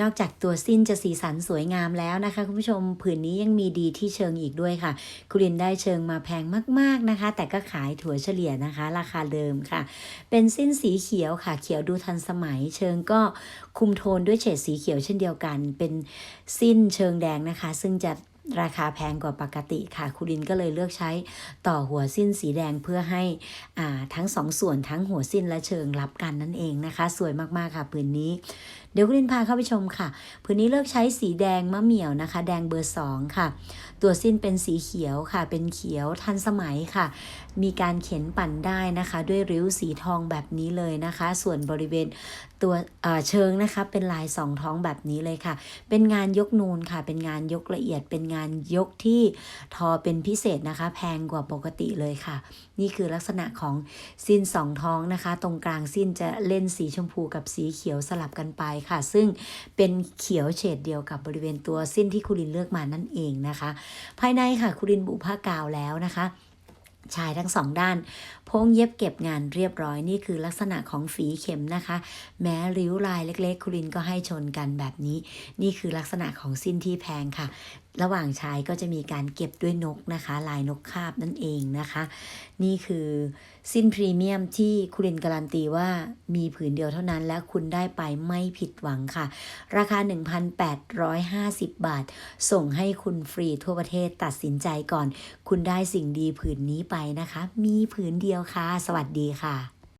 นอกจากตัวสิ้นจะสีสันสวยงามแล้วนะคะ คุณผู้ชมผืนนี้ยังมีดีที่เชิงอีกด้วยค่ะ คุรินได้เชิงมาแพงมากๆนะคะ แต่ก็ขายถั่วเฉลี่ยนะคะ ราคาเดิมค่ะ เป็นสิ้นสีเขียวค่ะ เขียวดูทันสมัย เชิงก็คุมโทนด้วยเฉดสีเขียวเช่นเดียวกัน เป็นสิ้นเชิงแดงนะคะ ซึ่งจะ ราคาแพงกว่าปกติค่ะคุรินก็เลยเลือกใช้ต่อหัวสิ้นสีแดงเพื่อให้อ่าทั้งสองส่วนทั้งหัวสิ้นและเชิงรับกันนั่นเองนะคะ สวยมากๆค่ะผืนนี้ เดี๋ยวคุณลินพาเข้าไปชมค่ะผืนนี้เลือกใช้สีแดงมะเหมี่ยวนะคะ แดงเบอร์สองค่ะ ตัวสิ้นเป็นสีเขียวค่ะ เป็นเขียวทันสมัยค่ะ มีการเข็นปั่นได้นะคะ ด้วยริ้วสีทองแบบนี้เลยนะคะ ส่วนบริเวณตัวเออเชิงนะคะ เป็นลายสองท้องแบบนี้เลยค่ะ เป็นงานยกนูนค่ะ เป็นงานยกละเอียดเป็นงานงานยกที่ทอเป็นพิเศษนะคะ แพงกว่าปกติเลยค่ะ นี่คือลักษณะของสิ้นสองท้องนะคะ ตรงกลางสิ้นจะเล่นสีชมพูกับสีเขียวสลับกันไปค่ะ ซึ่งเป็นเขียวเฉดเดียวกับบริเวณตัวสิ้นที่คุรินเลือกมานั่นเองนะคะ ภายในค่ะคุรินบุผ้ากาวแล้วนะคะชายทั้งสองด้านโพ้งเย็บเก็บงานเรียบร้อยนี่คือลักษณะของฝีเข็มนะคะ แม้ริ้วลายเล็กๆคุรินก็ให้ชนกันแบบนี้ นี่คือลักษณะของสิ้นที่แพงค่ะ ระหว่างใชายก็จะมีการเก็บด้วยนกนะคะ ลายนกคาบนั่นเองนะคะ นี่คือสิ้นพรีเมียมที่คุณเรนการันตีว่ามีผืนเดียวเท่านั้น และคุณได้ไปไม่ผิดหวังค่ะ ราคา 1,850 บาท ส่งให้คุณฟรีทั่วประเทศตัดสินใจก่อน คุณได้สิ่งดีผืนนี้ไปนะคะ มีผืนเดียวค่ะ สวัสดีค่ะ